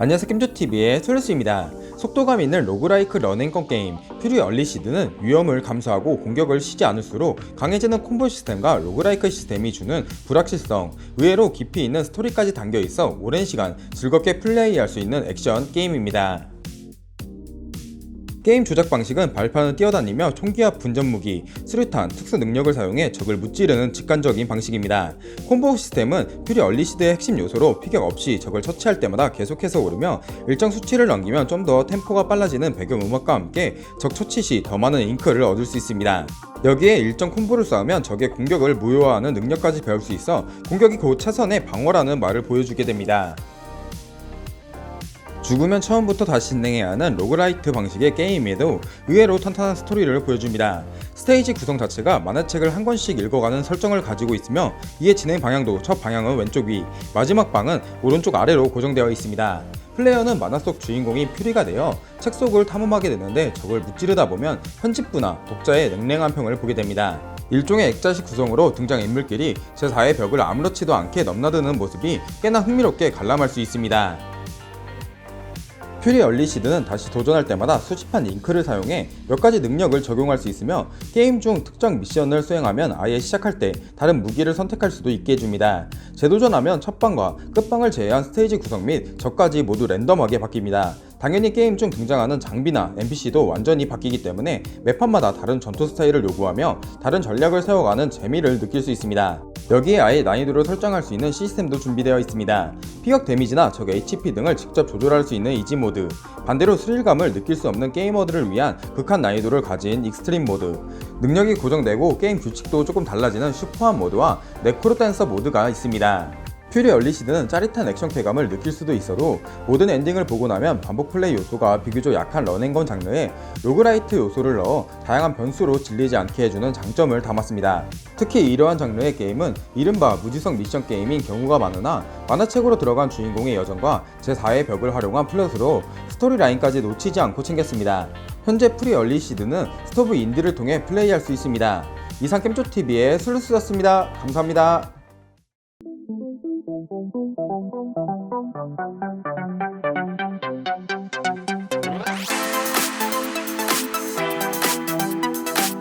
안녕하세요 겜조TV의 솔루스입니다. 속도감 있는 로그라이크 런앤건 게임 퓨리 얼리 시드는 위험을 감소하고 공격을 쉬지 않을수록 강해지는 콤보 시스템과 로그라이크 시스템이 주는 불확실성, 의외로 깊이 있는 스토리까지 담겨 있어 오랜 시간 즐겁게 플레이할 수 있는 액션 게임입니다. 게임 조작 방식은 발판을 뛰어다니며 총기와 분전 무기, 수류탄, 특수 능력을 사용해 적을 무찌르는 직관적인 방식입니다. 콤보 시스템은 퓨리 얼리시드의 핵심 요소로 피격 없이 적을 처치할 때마다 계속해서 오르며 일정 수치를 넘기면 좀 더 템포가 빨라지는 배경 음악과 함께 적 처치 시 더 많은 잉크를 얻을 수 있습니다. 여기에 일정 콤보를 쌓으면 적의 공격을 무효화하는 능력까지 배울 수 있어 공격이 곧 차선의 방어라는 말을 보여주게 됩니다. 죽으면 처음부터 다시 진행해야 하는 로그라이트 방식의 게임에도 의외로 탄탄한 스토리를 보여줍니다. 스테이지 구성 자체가 만화책을 한 권씩 읽어가는 설정을 가지고 있으며 이에 진행 방향도 첫 방향은 왼쪽 위, 마지막 방은 오른쪽 아래로 고정되어 있습니다. 플레이어는 만화 속 주인공이 퓨리가 되어 책 속을 탐험하게 되는데 적을 무찌르다 보면 편집부나 독자의 냉랭한 평을 보게 됩니다. 일종의 액자식 구성으로 등장 인물끼리 제4의 벽을 아무렇지도 않게 넘나드는 모습이 꽤나 흥미롭게 관람할 수 있습니다. 퓨리 얼리 시드는 다시 도전할 때마다 수집한 잉크를 사용해 몇 가지 능력을 적용할 수 있으며 게임 중 특정 미션을 수행하면 아예 시작할 때 다른 무기를 선택할 수도 있게 해줍니다. 재도전하면 첫 방과 끝방을 제외한 스테이지 구성 및 적까지 모두 랜덤하게 바뀝니다. 당연히 게임 중 등장하는 장비나 NPC도 완전히 바뀌기 때문에 매판마다 다른 전투 스타일을 요구하며 다른 전략을 세워가는 재미를 느낄 수 있습니다. 여기에 아예 난이도를 설정할 수 있는 시스템도 준비되어 있습니다. 피격 데미지나 적 HP 등을 직접 조절할 수 있는 이지 모드, 반대로 스릴감을 느낄 수 없는 게이머들을 위한 극한 난이도를 가진 익스트림 모드, 능력이 고정되고 게임 규칙도 조금 달라지는 슈퍼한 모드와 네크로 댄서 모드가 있습니다. 퓨리 얼리시드는 짜릿한 액션 쾌감을 느낄 수도 있어도 모든 엔딩을 보고 나면 반복 플레이 요소가 비교적 약한 런앤건 장르에 로그라이트 요소를 넣어 다양한 변수로 질리지 않게 해주는 장점을 담았습니다. 특히 이러한 장르의 게임은 이른바 무지성 미션 게임인 경우가 많으나 만화책으로 들어간 주인공의 여정과 제4의 벽을 활용한 플롯으로 스토리 라인까지 놓치지 않고 챙겼습니다. 현재 프리 얼리시드는 스토브 인디를 통해 플레이할 수 있습니다. 이상 캠조TV의 슬루스였습니다. 감사합니다. Thank you.